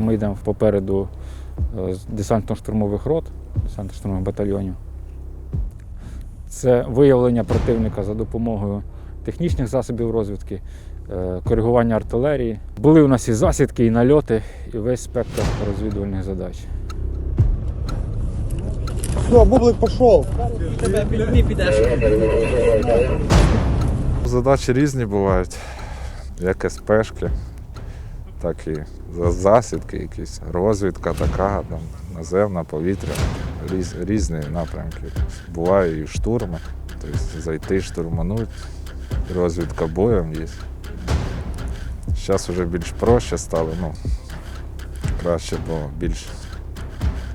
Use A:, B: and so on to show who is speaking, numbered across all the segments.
A: Ми йдемо попереду е, з десантно-штурмових рот, десантно-штурмових батальйонів. Це виявлення противника за допомогою технічних засобів розвідки, е, коригування артилерії. Були у нас і засідки, і нальоти, і весь спектр розвідувальних задач.
B: Все, бублик пішов.
C: Задачі різні бувають, як СПшки, так і засідки, якісь розвідка така, там, наземна, повітря, різ, різні напрямки. Буває і штурми, тобто зайти, штурмануть, розвідка боєм є. Зараз вже більш проще стало, ну, краще, бо більш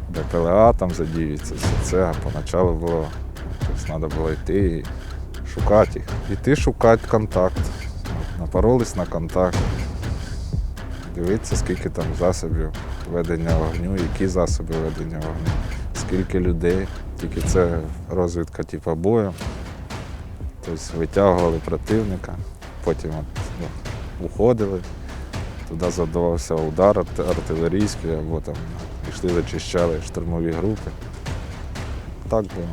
C: БПЛА там задіюється, все це, а поначалу було, тобто треба було йти і шукати їх. Іти шукати контакт. Напоролись на контакт. Дивитися, скільки там засобів ведення вогню, які засоби ведення вогню, скільки людей. Тільки це розвідка типу бою. Тобто витягували противника, потім от, ну, уходили. Туди задавався удар артилерійський, або там йшли, зачищали штурмові групи. Так було.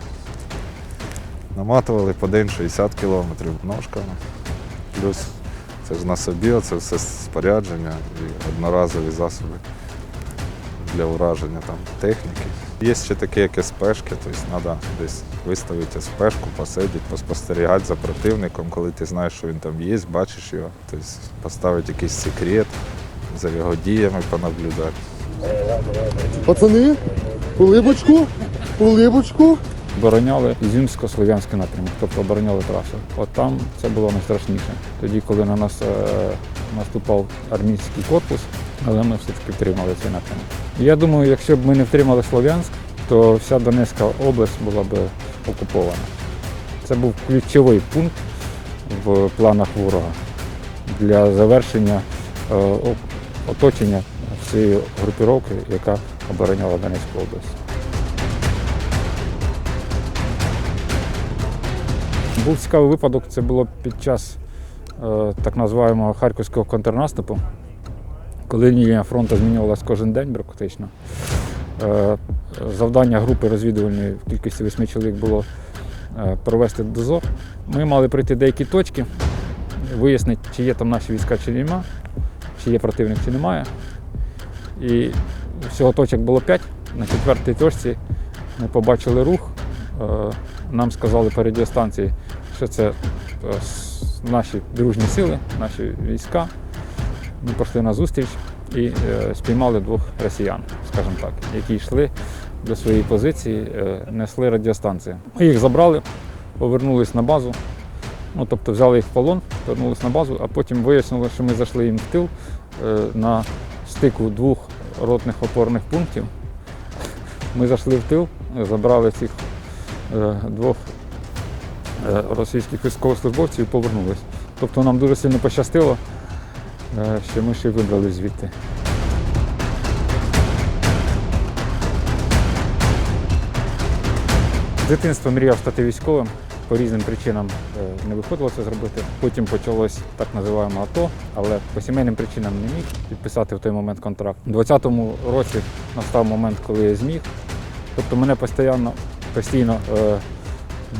C: Наматували по день 60 кілометрів ножками. Плюс це ж на собі, це все спорядження і одноразові засоби для ураження там, техніки. Є ще такі, як СПшки, тобто треба десь виставити СПшку, посидіти, поспостерігати за противником, коли ти знаєш, що він там є, бачиш його, тобто поставити якийсь секрет, за його діями понаблюдати.
B: Пацани, улибочку, улибочку.
A: Обороняли Ізюмсько-Слов'янський напрямок, тобто обороняли трасу. От там це було найстрашніше. Тоді, коли на нас е, наступав армійський корпус, але ми все-таки втримали цей напрямок. Я думаю, якщо б ми не втримали Слов'янськ, то вся Донецька область була б окупована. Це був ключовий пункт в планах ворога для завершення е, оточення всієї групіровки, яка обороняла Донецьку область. Був цікавий випадок, це було під час е, так називаємо харківського контрнаступу, коли лінія фронту змінювалася кожен день практично. Е, завдання групи розвідувальної в кількості восьми чоловік було е, провести дозор. Ми мали пройти деякі точки, вияснити, чи є там наші війська, чи нема, чи є противник, чи немає. І всього точок було п'ять. На четвертій точці ми побачили рух. Нам сказали по радіостанції, що це е, наші дружні сили, наші війська. Ми пішли на зустріч і е, спіймали двох росіян, скажімо так, які йшли до своєї позиції, е, несли радіостанції. Ми їх забрали, повернулись на базу. Ну, тобто взяли їх в полон, повернулись на базу, а потім вияснили, що ми зайшли їм в тил на стику двох ротних опорних пунктів. Ми зайшли в тил, забрали цих двох російських військовослужбовців і повернулись. Тобто нам дуже сильно пощастило, е, що ми ще вибрали звідти. З дитинства мріяв стати військовим. По різним причинам е, не виходило це зробити. Потім почалось так називаємо АТО, але по сімейним причинам не міг підписати в той момент контракт. У 2020 році настав момент, коли я зміг. Тобто мене постійно, постійно е,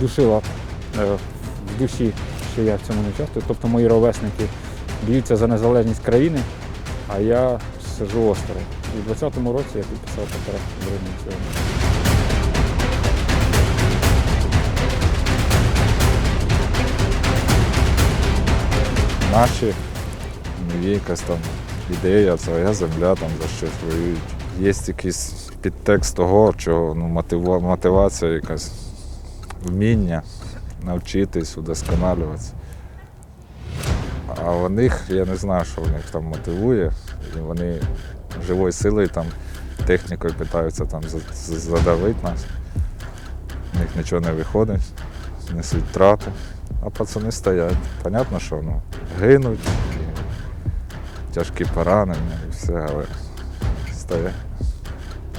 A: душило е, в душі, що я в цьому не участвую. Тобто мої ровесники б'ються за незалежність країни, а я сижу осторонь. І в 2020 році я підписав контракт з Збройними.
C: Наші ну, якась там ідея, своя земля там за щось воюють. Є якийсь підтекст того, чого ну, мотива- мотивація, якась вміння навчитись, удосконалюватися. А у них, я не знаю, що в них там мотивує. І вони живою силою там технікою питаються там за- за- задавити нас. У них нічого не виходить, несуть втрати. А пацани стоять. Понятно, що ну, гинуть, тяжкі поранення і все, але стоять.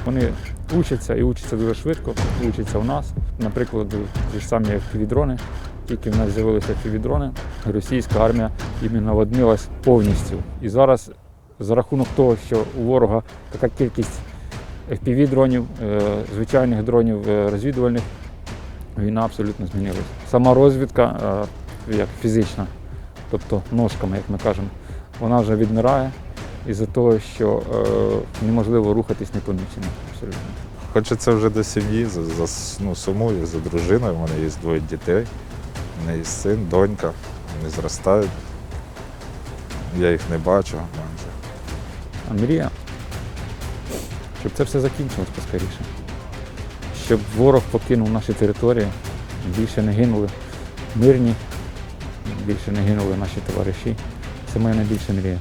A: Вони учаться і учаться дуже швидко, учаться в нас. Наприклад, ті ж самі FPV-дрони. Тільки в нас з'явилися FPV-дрони, російська армія іменно наводнилась повністю. І зараз за рахунок того, що у ворога така кількість FPV-дронів, е, звичайних дронів е, розвідувальних, війна абсолютно змінилася. Сама розвідка, е, як фізична, тобто ножками, як ми кажемо, вона вже відмирає із-за того, що е, неможливо рухатись непомічено. Абсолютно.
C: Хочеться вже до сім'ї, за, за, ну, сумую за дружиною. У мене є двоє дітей. У мене є син, донька. Вони зростають. Я їх не бачу майже.
A: А мрія, щоб це все закінчилось поскоріше. Щоб ворог покинув наші території, більше не гинули мирні, більше не гинули наші товариші. Це моя найбільша мрія.